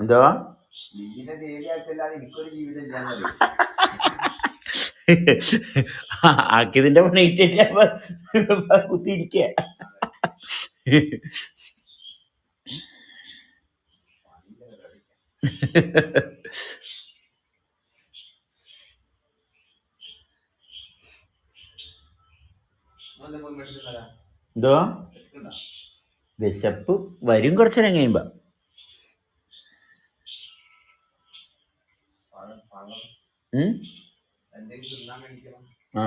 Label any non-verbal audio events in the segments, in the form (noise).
എന്തോ? ആക്കിയതിന്റെ പണി കുത്തിയിരിക്ക? എന്തോ? വിശപ്പ് വരും കുറച്ചു നേരം കഴിയുമ്പോ ആ.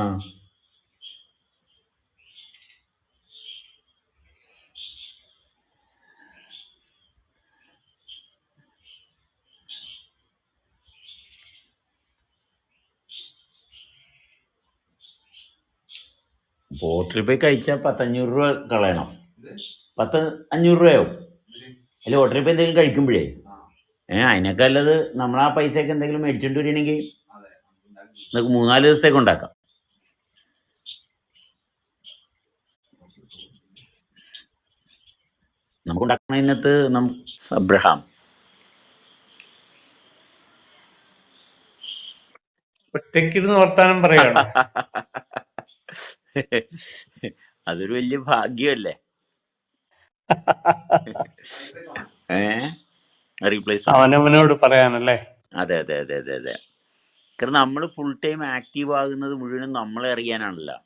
ബോട്ടിൽ പോയി കഴിച്ചാൽ പത്തഞ്ഞൂറ് രൂപ കളയണം. പത്ത് അഞ്ഞൂറ് രൂപയാവും അതിൽ അല്ല ഹോട്ടലിൽ പോയി എന്തെങ്കിലും കഴിക്കുമ്പോഴേ? ഏ അതിനൊക്കെ അല്ലത് നമ്മൾ ആ പൈസയൊക്കെ എന്തെങ്കിലും മേടിച്ചിട്ട് വരികയാണെങ്കിൽ നിങ്ങൾക്ക് നമുക്ക് മൂന്നാൽ ദിവസത്തേക്ക് ഉണ്ടാക്കാം. നമുക്ക് ഉണ്ടാക്കുന്നതിനകത്ത് നം അബ്രഹാം ഒറ്റയ്ക്കിരുന്ന് വർത്താനം പറയാണ് (laughs) അതൊരു വലിയ ഭാഗ്യമല്ലേ? (laughs) ഏ? റീപ്ലേസ് അവനവനോട് പറയാനല്ലേ? അതെ അതെ അതെ അതെ അതെ. കാരണം നമ്മൾ ഫുൾ ടൈം ആക്റ്റീവ് ആകുന്നത് മുഴുവനും നമ്മളെ അറിയാനാണല്ലോ.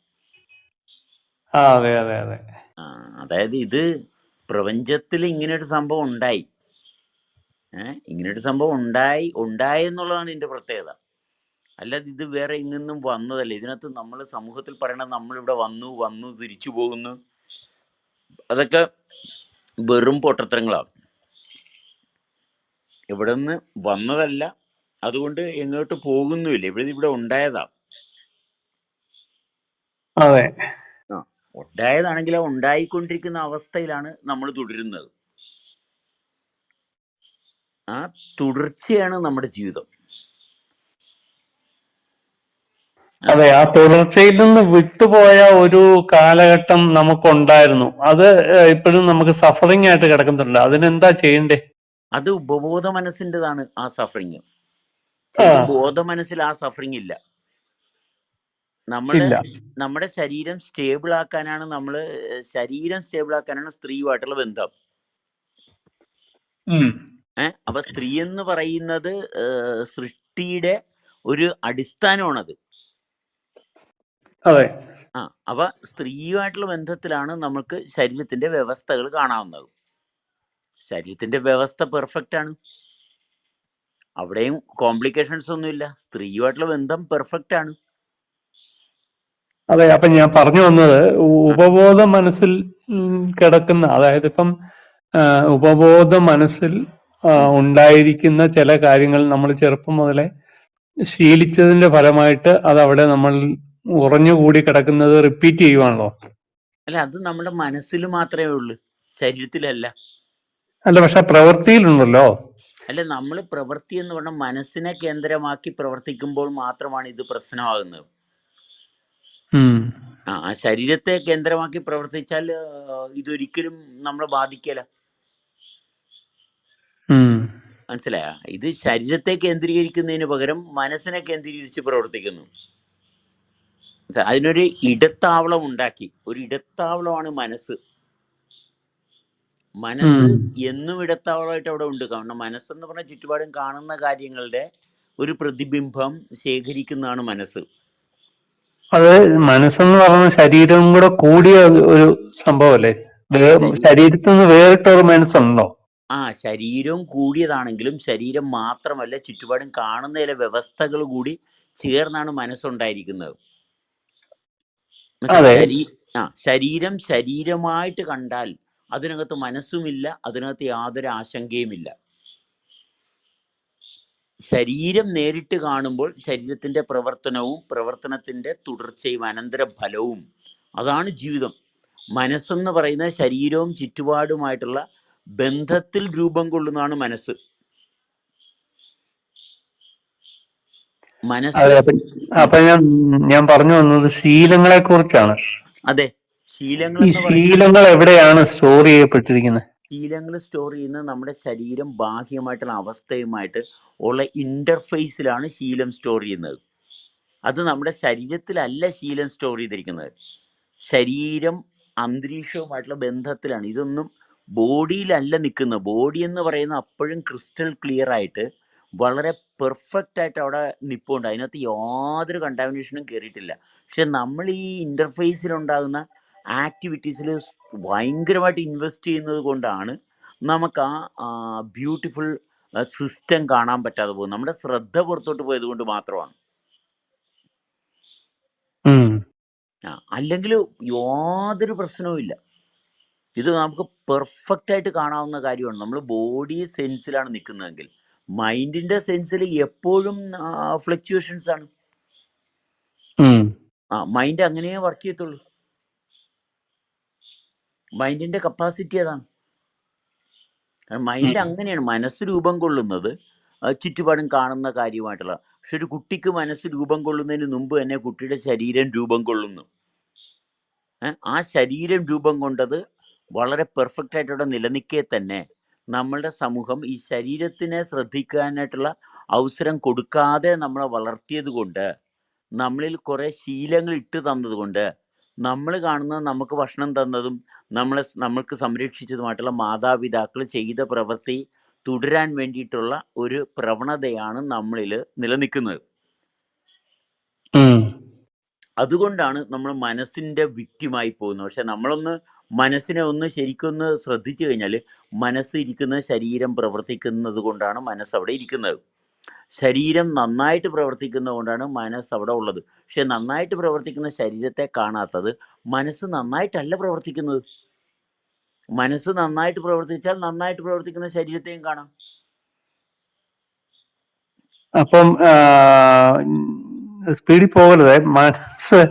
ആ അതെ അതെ അതെ. ആ, അതായത് ഇത് പ്രപഞ്ചത്തിൽ ഇങ്ങനെ ഒരു സംഭവം ഉണ്ടായി. ഇങ്ങനെ ഒരു സംഭവം ഉണ്ടായി ഉണ്ടായി എന്നുള്ളതാണ് ഇതിന്റെ പ്രത്യേകത. അല്ലാതെ ഇത് വേറെ ഇങ്ങൊന്നും വന്നതല്ല. ഇതിനകത്ത് നമ്മൾ സമൂഹത്തിൽ പറയണത് നമ്മളിവിടെ വന്നു വന്നു തിരിച്ചു പോകുന്നു. അതൊക്കെ വെറും പൊട്ടത്തരങ്ങളാണ്. ഇവിടെ നിന്ന് വന്നതല്ല അതുകൊണ്ട് എങ്ങോട്ട് പോകുന്നുമില്ല. ഇവിടെ ഇവിടെ ഉണ്ടായതാ. അതെ. ഉണ്ടായതാണെങ്കിൽ ആ ഉണ്ടായിക്കൊണ്ടിരിക്കുന്ന അവസ്ഥയിലാണ് നമ്മൾ തുടരുന്നത്. ആ തുടർച്ചയാണ് നമ്മുടെ ജീവിതം. അതെ ആ തുടർച്ചയിൽ നിന്ന് വിട്ടുപോയ ഒരു കാലഘട്ടം നമുക്കുണ്ടായിരുന്നു. അത് ഇപ്പോഴും നമുക്ക് സഫറിങ് ആയിട്ട് കിടക്കുന്നുണ്ട് അതിനെന്താ ചെയ്യണ്ടേ? അത് ഉപബോധ മനസ്സിന്റെതാണ് ആ. സഫറിങ് ബോധ മനസ്സിൽ ആ സഫറിങ് ഇല്ല. നമ്മൾ നമ്മുടെ ശരീരം സ്റ്റേബിൾ ആക്കാനാണ് നമ്മൾ ശരീരം സ്റ്റേബിൾ ആക്കാനാണ് സ്ത്രീയുമായിട്ടുള്ള ബന്ധം. ഏഹ് അപ്പൊ സ്ത്രീ എന്ന് പറയുന്നത് സൃഷ്ടിയുടെ ഒരു അടിസ്ഥാനമാണത്. അതെ. ആ അപ്പൊ സ്ത്രീയുമായിട്ടുള്ള ബന്ധത്തിലാണ് നമ്മൾക്ക് ശരീരത്തിന്റെ വ്യവസ്ഥകൾ കാണാവുന്നത്. ശരീരത്തിന്റെ വ്യവസ്ഥ പെർഫെക്റ്റ് ആണ്. അവിടെയും കോംപ്ലിക്കേഷൻസ് ഒന്നുമില്ല. സ്ത്രീയുമായിട്ടുള്ള ബന്ധം പെർഫെക്റ്റ് ആണ്. അതെ അപ്പൊ ഞാൻ പറഞ്ഞു വന്നത് ഉപബോധ മനസ്സിൽ കിടക്കുന്ന അതായത് ഇപ്പം ഉപബോധ മനസ്സിൽ ഉണ്ടായിരിക്കുന്ന ചില കാര്യങ്ങൾ നമ്മൾ ചെറുപ്പം മുതലേ ശീലിച്ചതിന്റെ ഫലമായിട്ട് അത് അവിടെ നമ്മൾ ഉറഞ്ഞുകൂടി കിടക്കുന്നത് റിപ്പീറ്റ് ചെയ്യുവാണല്ലോ അല്ല അത് നമ്മുടെ മനസ്സിൽ മാത്രമേ ഉള്ളൂ ശരീരത്തിലല്ല അല്ല പക്ഷെ പ്രവൃത്തിയിലുണ്ടല്ലോ അല്ല നമ്മൾ പ്രവൃത്തി എന്ന് പറഞ്ഞാൽ മനസ്സിനെ കേന്ദ്രമാക്കി പ്രവർത്തിക്കുമ്പോൾ മാത്രമാണ് ഇത് പ്രശ്നമാകുന്നത്. ആ ശരീരത്തെ കേന്ദ്രമാക്കി പ്രവർത്തിച്ചാൽ ഇതൊരിക്കലും നമ്മളെ ബാധിക്കല. മനസ്സിലായ ഇത് ശരീരത്തെ കേന്ദ്രീകരിക്കുന്നതിന് പകരം മനസ്സിനെ കേന്ദ്രീകരിച്ച് പ്രവർത്തിക്കുന്നു? അതിനൊരു ഇടത്താവളം ഉണ്ടാക്കി. ഒരു ഇടത്താവളമാണ് മനസ്സ്. മനസ്സ്. എന്നും ഇടത്താവളമായിട്ട് അവിടെ ഉണ്ട്. കാരണം മനസ്സെന്ന് പറഞ്ഞ ചുറ്റുപാടും കാണുന്ന കാര്യങ്ങളുടെ ഒരു പ്രതിബിംബം ശേഖരിക്കുന്നതാണ് മനസ്സ്. അത് മനസ്സെന്ന് പറഞ്ഞ ശരീരവും കൂടെ കൂടിയ ഒരു സംഭവല്ലേ ശരീരത്തിൽ നിന്ന് വേറിട്ടൊരു മനസ്സുണ്ടോ? ആ ശരീരവും കൂടിയതാണെങ്കിലും ശരീരം മാത്രമല്ല ചുറ്റുപാടും കാണുന്ന ചില വ്യവസ്ഥകൾ കൂടി ചേർന്നാണ് മനസ്സുണ്ടായിരിക്കുന്നത്? അതെ. ശരീ ആ ശരീരം ശരീരമായിട്ട് കണ്ടാൽ അതിനകത്ത് മനസ്സുമില്ല അതിനകത്ത് യാതൊരു ആശങ്കയുമില്ല. ശരീരം നേരിട്ട് കാണുമ്പോൾ ശരീരത്തിന്റെ പ്രവർത്തനവും പ്രവർത്തനത്തിന്റെ തുടർച്ചയും അനന്തര ഫലവും അതാണ് ജീവിതം. മനസ്സെന്ന് പറയുന്നത് ശരീരവും ചുറ്റുപാടുമായിട്ടുള്ള ബന്ധത്തിൽ രൂപം കൊള്ളുന്നതാണ് മനസ്സ്. മനസ്സ് അപ്പൊ ഞാൻ ഞാൻ പറഞ്ഞു വന്നത് ശീലങ്ങളെ കുറിച്ചാണ്. അതെ ശീലങ്ങൾ ഈ ശീലങ്ങൾ എവിടെയാണ് സ്റ്റോർ ചെയ്യപ്പെട്ടിരിക്കുന്നത്? ശീലങ്ങൾ സ്റ്റോർ ചെയ്യുന്നത് നമ്മുടെ ശരീരം ബാഹ്യമായിട്ടുള്ള അവസ്ഥയുമായിട്ട് ഉള്ള ഇന്റർഫേസിലാണ് ശീലം സ്റ്റോർ ചെയ്യുന്നത്. അത് നമ്മുടെ ശരീരത്തിലല്ല ശീലം സ്റ്റോർ ചെയ്തിരിക്കുന്നത്. ശരീരം അന്തരീക്ഷവുമായിട്ടുള്ള ബന്ധത്തിലാണ്. ഇതൊന്നും ബോഡിയിലല്ല നിൽക്കുന്നത്. ബോഡി എന്ന് പറയുന്ന അപ്പോഴും ക്രിസ്റ്റൽ ക്ലിയർ ആയിട്ട് വളരെ പെർഫെക്റ്റ് ആയിട്ട് അവിടെ നിപ്പുണ്ട്. അതിനകത്ത് യാതൊരു കണ്ടാമിനേഷനും കയറിയിട്ടില്ല പക്ഷെ നമ്മൾ ഈ ഇന്റർഫേസിലുണ്ടാകുന്ന ആക്ടിവിറ്റീസിൽ ഭയങ്കരമായിട്ട് ഇൻവെസ്റ്റ് ചെയ്യുന്നത് കൊണ്ടാണ് നമുക്ക് ആ ബ്യൂട്ടിഫുൾ സിസ്റ്റം കാണാൻ പറ്റാതെ പോകുന്നത്. നമ്മുടെ ശ്രദ്ധ പുറത്തോട്ട് പോയത് കൊണ്ട് മാത്രമാണ്. അല്ലെങ്കിൽ യാതൊരു പ്രശ്നവുമില്ല ഇത് നമുക്ക് പെർഫെക്റ്റ് ആയിട്ട് കാണാവുന്ന കാര്യമാണ്. നമ്മൾ ബോഡി സെൻസിലാണ് നിൽക്കുന്നതെങ്കിൽ. മൈൻഡിന്റെ സെൻസിൽ എപ്പോഴും ഫ്ലക്ച്വേഷൻസ് ആണ്. ആ മൈൻഡ് അങ്ങനെ വർക്ക് ചെയ്യത്തുള്ളൂ. മൈൻഡിന്റെ കപ്പാസിറ്റി അതാണ്. മൈൻഡ് അങ്ങനെയാണ്. മനസ്സ് രൂപം കൊള്ളുന്നത് ചുറ്റുപാടും കാണുന്ന കാര്യമായിട്ടുള്ള. പക്ഷെ ഒരു കുട്ടിക്ക് മനസ്സ് രൂപം കൊള്ളുന്നതിന് മുമ്പ് തന്നെ കുട്ടിയുടെ ശരീരം രൂപം കൊള്ളുന്നു. ആ ശരീരം രൂപം കൊണ്ടത് വളരെ പെർഫെക്റ്റ് ആയിട്ട് അവിടെ നിലനിൽക്കെ തന്നെ നമ്മളുടെ സമൂഹം ഈ ശരീരത്തിനെ ശ്രദ്ധിക്കാനായിട്ടുള്ള അവസരം കൊടുക്കാതെ നമ്മളെ വളർത്തിയത് കൊണ്ട് നമ്മളിൽ കുറെ ശീലങ്ങൾ ഇട്ട് തന്നതുകൊണ്ട് നമ്മൾ കാണുന്നത് നമുക്ക് ഭക്ഷണം തന്നതും നമ്മളെ നമ്മൾക്ക് സംരക്ഷിച്ചതുമായിട്ടുള്ള മാതാപിതാക്കൾ ചെയ്ത പ്രവൃത്തി തുടരാൻ വേണ്ടിയിട്ടുള്ള ഒരു പ്രവണതയാണ് നമ്മളിൽ നിലനിൽക്കുന്നത്. അതുകൊണ്ടാണ് നമ്മൾ മനസ്സിന്റെ വിക്റ്റിമായി പോകുന്നത് പക്ഷെ നമ്മളൊന്ന് മനസ്സിനെ ഒന്ന് ശരിക്കൊന്ന് ശ്രദ്ധിച്ചു കഴിഞ്ഞാൽ മനസ്സ് ഇരിക്കുന്ന ശരീരം പ്രവർത്തിക്കുന്നത് കൊണ്ടാണ് മനസ്സ് അവിടെ ഇരിക്കുന്നത്. ശരീരം നന്നായിട്ട് പ്രവർത്തിക്കുന്നത് കൊണ്ടാണ് മനസ്സ് അവിടെ ഉള്ളത്. പക്ഷെ നന്നായിട്ട് പ്രവർത്തിക്കുന്ന ശരീരത്തെ കാണാത്തത് മനസ്സ് നന്നായിട്ടല്ല പ്രവർത്തിക്കുന്നത്. മനസ്സ് നന്നായിട്ട് പ്രവർത്തിച്ചാൽ നന്നായിട്ട് പ്രവർത്തിക്കുന്ന ശരീരത്തെയും കാണാം. അപ്പം സ്പീഡിൽ പോകരുത്. മനസ്സ്.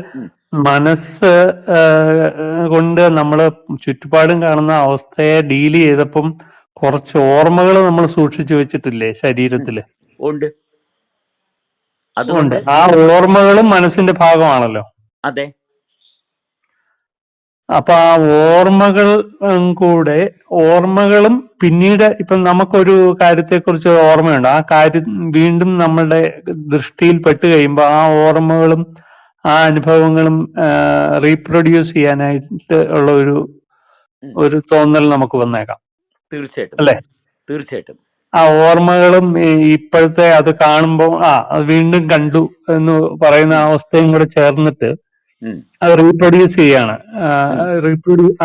മനസ്സ് കൊണ്ട് നമ്മൾ ചുറ്റുപാടും കാണുന്ന അവസ്ഥയെ ഡീൽ ചെയ്തപ്പം കുറച്ച് ഓർമ്മകൾ നമ്മൾ സൂക്ഷിച്ചു വെച്ചിട്ടില്ലേ ശരീരത്തിൽ? ഉണ്ട്. അതുകൊണ്ട് ആ ഓർമ്മകളും മനസ്സിന്റെ ഭാഗമാണല്ലോ. അതെ. അപ്പൊ ആ ഓർമ്മകൾ കൂടെ ഓർമ്മകളും പിന്നീട് ഇപ്പൊ നമുക്കൊരു കാര്യത്തെക്കുറിച്ച് ഓർമ്മയുണ്ട്. ആ കാര്യം വീണ്ടും നമ്മളുടെ ദൃഷ്ടിയിൽ പെട്ട് കഴിയുമ്പോൾ ആ ഓർമ്മകളും ആ അനുഭവങ്ങളും റീപ്രൊഡ്യൂസ് ചെയ്യാനായിട്ട് ഉള്ള ഒരു ഒരു തോന്നൽ നമുക്ക് വന്നേക്കാം. തീർച്ചയായിട്ടും. അല്ലേ? തീർച്ചയായിട്ടും. ആ ഓർമ്മകളും ഇപ്പോഴത്തെ അത് കാണുമ്പോൾ ആ അത് വീണ്ടും കണ്ടു എന്ന് പറയുന്ന അവസ്ഥയും കൂടെ ചേർന്നിട്ട് അത് റീപ്രൊഡ്യൂസ് ചെയ്യാണ്.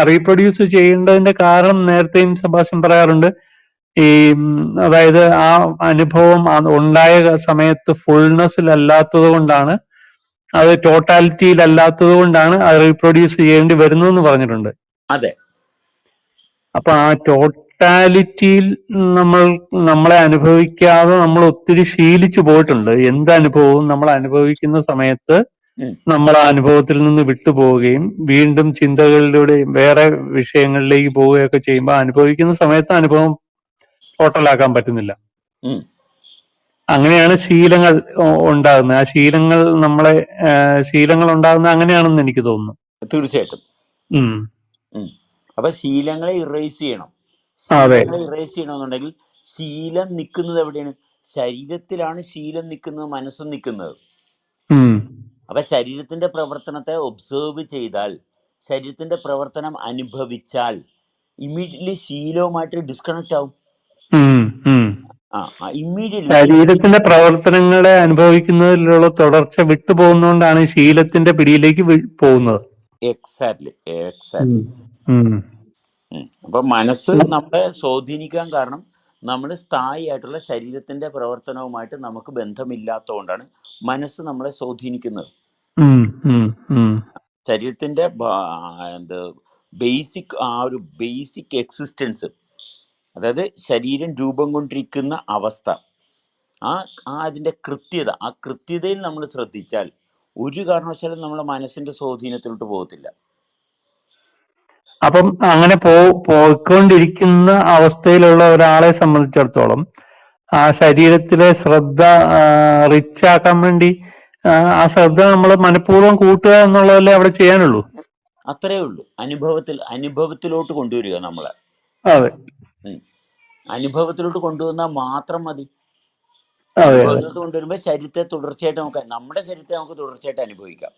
റീപ്രൊഡ്യൂസ് ചെയ്യേണ്ടതിന്റെ കാരണം നേരത്തെയും സഭാഷൻ പറയാറുണ്ട്. ഈ അതായത് ആ അനുഭവം ഉണ്ടായ സമയത്ത് ഫുൾനെസ്സിലല്ലാത്തത് കൊണ്ടാണ് അത് ടോട്ടാലിറ്റിയിലല്ലാത്തത് കൊണ്ടാണ് അത് റീപ്രൊഡ്യൂസ് ചെയ്യേണ്ടി വരുന്നു എന്ന് പറഞ്ഞിട്ടുണ്ട്. അതെ. അപ്പൊ ആ ടോട്ടാലിറ്റിയിൽ നമ്മൾ നമ്മളെ അനുഭവിക്കാതെ നമ്മൾ ഒത്തിരി ശീലിച്ചു പോയിട്ടുണ്ട്. എന്ത് അനുഭവവും നമ്മൾ അനുഭവിക്കുന്ന സമയത്ത് നമ്മൾ ആ അനുഭവത്തിൽ നിന്ന് വിട്ടുപോവുകയും വീണ്ടും ചിന്തകളിലൂടെയും വേറെ വിഷയങ്ങളിലേക്ക് പോവുകയൊക്കെ ചെയ്യുമ്പോൾ അനുഭവിക്കുന്ന സമയത്ത് അനുഭവം ടോട്ടലാക്കാൻ പറ്റുന്നില്ല. അങ്ങനെയാണ് ശീലങ്ങൾ ഉണ്ടാകുന്നത്. ആ ശീലങ്ങൾ നമ്മളെ ശീലങ്ങൾ ഉണ്ടാകുന്ന അങ്ങനെയാണെന്ന് എനിക്ക് തോന്നുന്നു. തീർച്ചയായിട്ടും. അപ്പൊ ശീലങ്ങളെ ഇറേസ് ചെയ്യണം. ശീലങ്ങളെ ഇറേസ് ചെയ്യണമെന്നുണ്ടെങ്കിൽ ശീലം നിൽക്കുന്നത് എവിടെയാണ്? ശരീരത്തിലാണ് ശീലം നിൽക്കുന്നത് മനസ്സും നിൽക്കുന്നത്. അപ്പൊ ശരീരത്തിന്റെ പ്രവർത്തനത്തെ ഒബ്സേർവ് ചെയ്താൽ ശരീരത്തിന്റെ പ്രവർത്തനം അനുഭവിച്ചാൽ ഇമ്മീഡിയറ്റ്ലി ശീലവുമായിട്ട് ഡിസ്കണക്ട് ആവും. ശരീരത്തിന്റെ പ്രവർത്തനങ്ങളെ അനുഭവിക്കുന്നതിലുള്ള തുടർച്ച വിട്ടുപോകുന്നതുകൊണ്ടാണ് ശീലത്തിന്റെ പിടിയിലേക്ക് പോകുന്നത്. എക്സാക്ട്ലി എക്സാക്ട്ലി അപ്പൊ മനസ്സ് നമ്മളെ സ്വാധീനിക്കാൻ കാരണം നമ്മൾ സ്ഥായിയായിട്ടുള്ള ശരീരത്തിന്റെ പ്രവർത്തനവുമായിട്ട് നമുക്ക് ബന്ധമില്ലാത്തതുകൊണ്ടാണ് മനസ്സ് നമ്മളെ സ്വാധീനിക്കുന്നത്. ശരീരത്തിന്റെ എന്ത് ബേസിക് ആ ഒരു ബേസിക് എക്സിസ്റ്റൻസ് അതായത് ശരീരം രൂപം കൊണ്ടിരിക്കുന്ന അവസ്ഥ. ആ ആ അതിന്റെ കൃത്യത ആ കൃത്യതയിൽ നമ്മൾ ശ്രദ്ധിച്ചാൽ ഒരു കാരണവശാലും നമ്മുടെ മനസ്സിന്റെ സ്വാധീനത്തിലോട്ട് പോകത്തില്ല. അപ്പം അങ്ങനെ പോ പോയിക്കൊണ്ടിരിക്കുന്ന അവസ്ഥയിലുള്ള ഒരാളെ സംബന്ധിച്ചിടത്തോളം ആ ശരീരത്തിലെ ശ്രദ്ധ റിച്ച് ആക്കാൻ വേണ്ടി ആ, ശ്രദ്ധ നമ്മൾ മനഃപൂർവം കൂട്ടുക എന്നുള്ളതല്ലേ അവിടെ ചെയ്യാനുള്ളൂ? അത്രേ ഉള്ളൂ. അനുഭവത്തിൽ അനുഭവത്തിലോട്ട് കൊണ്ടുവരിക നമ്മളെ. അതെ. അനുഭവത്തിലോട്ട് കൊണ്ടുവന്നാൽ മാത്രം മതി. അനുഭവത്തിലോട്ട് കൊണ്ടുവരുമ്പോൾ ശരീരത്തെ തുടർച്ചയായിട്ട് നമുക്ക് നമ്മുടെ ശരീരത്തെ നമുക്ക് തുടർച്ചയായിട്ട് അനുഭവിക്കാം.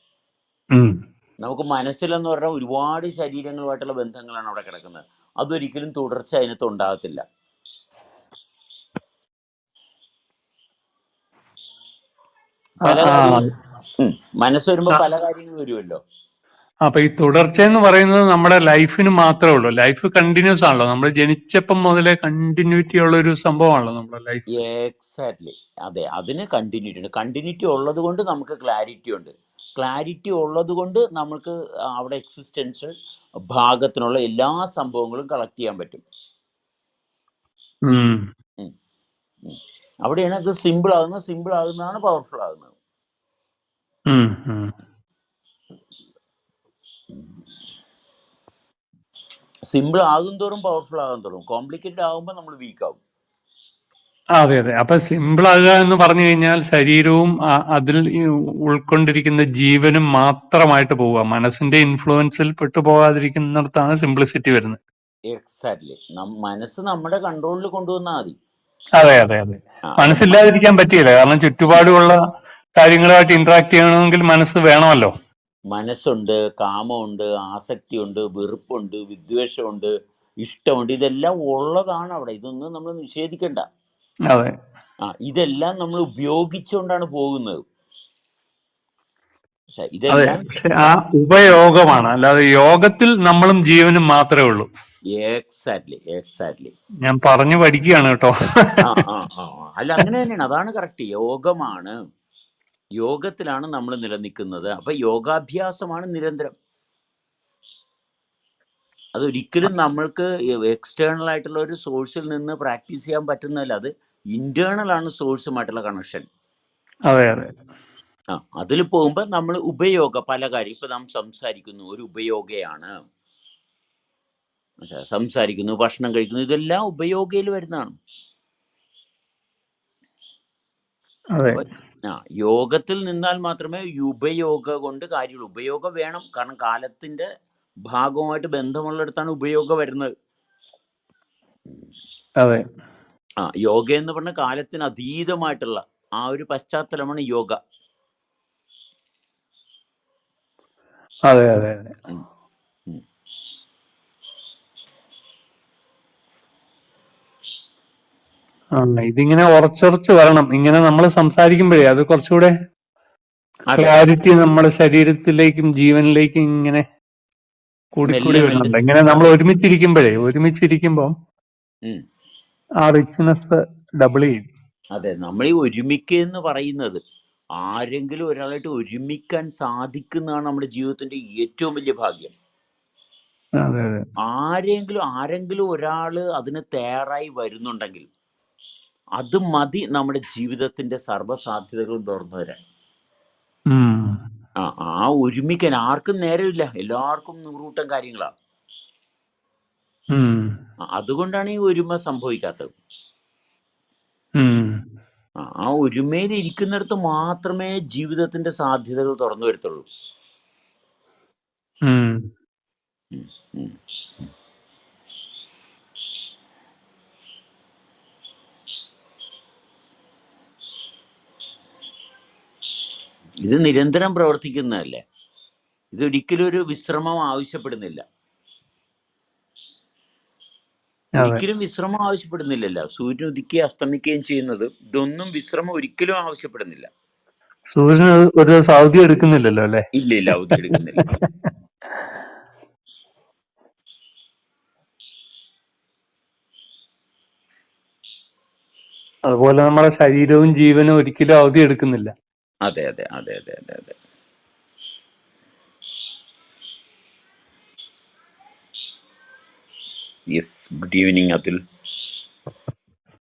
നമുക്ക് മനസ്സിലെന്ന് പറഞ്ഞാൽ ഒരുപാട് ശരീരങ്ങളുമായിട്ടുള്ള ബന്ധങ്ങളാണ് അവിടെ കിടക്കുന്നത്. അതൊരിക്കലും തുടർച്ച അതിനകത്ത് ഉണ്ടാകത്തില്ല. പല. മനസ്സ് വരുമ്പോൾ പല കാര്യങ്ങളും വരുമല്ലോ. അപ്പൊ ഈ തുടർച്ച എന്ന് പറയുന്നത് നമ്മുടെ ലൈഫിന് മാത്രമേ ഉള്ളൂ. ലൈഫ് കണ്ടിന്യൂസ് ആണല്ലോ. നമ്മൾ ജനിച്ചപ്പം മുതലേ കണ്ടിന്യൂറ്റി ഉള്ള ഒരു സംഭവമാണല്ലോ നമ്മുടെ ലൈഫ്. എക്സാക്ട്ലി അതെ അതിന് കണ്ടിന്യൂറ്റി ഉണ്ട്. കണ്ടിന്യൂറ്റി ഉള്ളത് കൊണ്ട് നമുക്ക് ക്ലാരിറ്റി ഉണ്ട്. ക്ലാരിറ്റി ഉള്ളത് കൊണ്ട് നമുക്ക് അവിടെ എക്സിസ്റ്റൻഷ്യൽ ഭാഗത്തിനുള്ള എല്ലാ സംഭവങ്ങളും കളക്ട് ചെയ്യാൻ പറ്റും. അവിടെയാണ് ഇത് സിമ്പിൾ ആകുന്നത്. സിമ്പിൾ ആകുന്നതാണ് പവർഫുൾ ആകുന്നത് ഉം. ഉം. സിമ്പിൾ ആകും തോറും പവർഫുൾ ആകും തോറും കോംപ്ലിക്കേറ്റഡ് ആകുമ്പോൾ നമ്മൾ വീക്ക് ആവും. അതെ അതെ. അപ്പൊ സിമ്പിൾ ആകുക എന്ന് പറഞ്ഞു കഴിഞ്ഞാൽ ശരീരവും അതിൽ ഉൾക്കൊണ്ടിരിക്കുന്ന ജീവനും മാത്രമായിട്ട് പോവുക. മനസ്സിന്റെ ഇൻഫ്ലുവൻസിൽ പെട്ടു പോകാതിരിക്കുന്നിടത്താണ് സിംപ്ലിസിറ്റി വരുന്നത്. എക്സാക്ട്ലി മനസ്സ് നമ്മുടെ കൺട്രോളിൽ കൊണ്ടുവന്നാൽ മതി. അതെ അതെ അതെ. മനസ്സില്ലാതിരിക്കാൻ പറ്റിയില്ല. കാരണം ചുറ്റുപാടുമുള്ള കാര്യങ്ങളുമായിട്ട് ഇന്ററാക്ട് ചെയ്യണമെങ്കിൽ മനസ്സ് വേണമല്ലോ. മനസ്സുണ്ട് കാമമുണ്ട് ആസക്തിയുണ്ട് വെറുപ്പുണ്ട് വിദ്വേഷമുണ്ട് ഇഷ്ടമുണ്ട് ഇതെല്ലാം ഉള്ളതാണ് അവിടെ. ഇതൊന്നും നമ്മൾ നിഷേധിക്കണ്ട. അതെ. ആ ഇതെല്ലാം നമ്മൾ ഉപയോഗിച്ചുകൊണ്ടാണ് പോകുന്നത്. അതെ പക്ഷെ ആ ഉപയോഗമാണ്. അല്ലാതെ യോഗത്തിൽ നമ്മളും ജീവനും മാത്രമേ ഉള്ളൂ. എക്സാക്ട്ലി എക്സാക്ട്ലി ഞാൻ പറഞ്ഞു പഠിക്കുകയാണ് കേട്ടോ. അല്ല അങ്ങനെ തന്നെയാണ്. അതാണ് കറക്റ്റ് യോഗമാണ്. യോഗത്തിലാണ് നമ്മൾ നിലനിൽക്കുന്നത്. അപ്പൊ യോഗാഭ്യാസമാണ് നിരന്തരം. അതൊരിക്കലും നമ്മൾക്ക് എക്സ്റ്റേണൽ ആയിട്ടുള്ള ഒരു സോഴ്സിൽ നിന്ന് പ്രാക്ടീസ് ചെയ്യാൻ പറ്റുന്നതല്ല. അത് ഇന്റേണൽ ആണ് സോഴ്സുമായിട്ടുള്ള കണക്ഷൻ അതെ അതെ. ആ അതിൽ പോകുമ്പോൾ നമ്മൾ ഉപയോഗ പല കാര്യം. ഇപ്പൊ നാം സംസാരിക്കുന്നു ഒരു ഉപയോഗയാണ്? സംസാരിക്കുന്നു ഭക്ഷണം കഴിക്കുന്നു ഇതെല്ലാം ഉപയോഗയിൽ വരുന്നതാണ്. അതെ. ആ യോഗത്തിൽ നിന്നാൽ മാത്രമേ ഉപയോഗ കൊണ്ട് കാര്യമുള്ളൂ. ഉപയോഗം വേണം. കാരണം കാലത്തിന്റെ ഭാഗവുമായിട്ട് ബന്ധമുള്ളിടത്താണ് ഉപയോഗം വരുന്നത്. അതെ. ആ യോഗ എന്ന് പറഞ്ഞ കാലത്തിന് അതീതമായിട്ടുള്ള ആ ഒരു പശ്ചാത്തലമാണ് യോഗ. അതെ അതെ അതെ. ഉം. ആ ഇതിങ്ങനെ ഉറച്ചുറച്ച് വരണം. ഇങ്ങനെ നമ്മൾ സംസാരിക്കുമ്പോഴേ അത് കുറച്ചുകൂടെ ക്ലാരിറ്റി നമ്മുടെ ശരീരത്തിലേക്കും ജീവനിലേക്കും ഇങ്ങനെ കൂടിക്കൂടി വരുന്നുണ്ട്. ഇങ്ങനെ നമ്മൾ ഒരുമിച്ചിരിക്കുമ്പോഴേ ഒരുമിച്ചിരിക്കുമ്പോൾ ഉം. ആ റിച്ച്നെസ് ഡബിൾ ചെയ്യും. അതെ നമ്മൾ ഈ ഒരുമിക്കുക എന്ന് പറയുന്നത് ആരെങ്കിലും ഒരാളായിട്ട് ഒരുമിക്കാൻ സാധിക്കുന്നതാണ് നമ്മുടെ ജീവിതത്തിന്റെ ഏറ്റവും വലിയ ഭാഗ്യം. ആരെങ്കിലും ആരെങ്കിലും ഒരാൾ അതിന് തയ്യാറായി വരുന്നുണ്ടെങ്കിൽ അത് മതി നമ്മുടെ ജീവിതത്തിന്റെ സർവസാധ്യതകളും തുറന്നു വരാൻ ആ ആ ഒരുമിക്കാൻ ആർക്കും നേരമില്ല. എല്ലാവർക്കും നൂറുകൂട്ടം കാര്യങ്ങളാണ്. അതുകൊണ്ടാണ് ഈ ഒരുമ സംഭവിക്കാത്തത്. ആ ആ ഒരുമയിൽ ഇരിക്കുന്നിടത്ത് മാത്രമേ ജീവിതത്തിന്റെ സാധ്യതകൾ തുറന്നു വരത്തുള്ളൂ ഉം. ഉം, ഉം. ഇത് നിരന്തരം പ്രവർത്തിക്കുന്നതല്ലേ? ഇതൊരിക്കലും ഒരു വിശ്രമം ആവശ്യപ്പെടുന്നില്ല. അതെ. ഒരിക്കലും വിശ്രമം ആവശ്യപ്പെടുന്നില്ലല്ലോ. സൂര്യൻ ഉദിക്കുകയും അസ്തമിക്കുകയും ചെയ്യുന്നത് ഇതൊന്നും വിശ്രമം ഒരിക്കലും ആവശ്യപ്പെടുന്നില്ല. സൂര്യന് ഒരു ദിവസം അവധി എടുക്കുന്നില്ലല്ലോ അല്ലെ? ഇല്ല ഇല്ല അവധി എടുക്കുന്നില്ല. അതുപോലെ നമ്മുടെ ശരീരവും ജീവനും ഒരിക്കലും അവധി എടുക്കുന്നില്ല. അതെ അതെ അതെ അതെ അതെ അതെ. Yes good evening Atul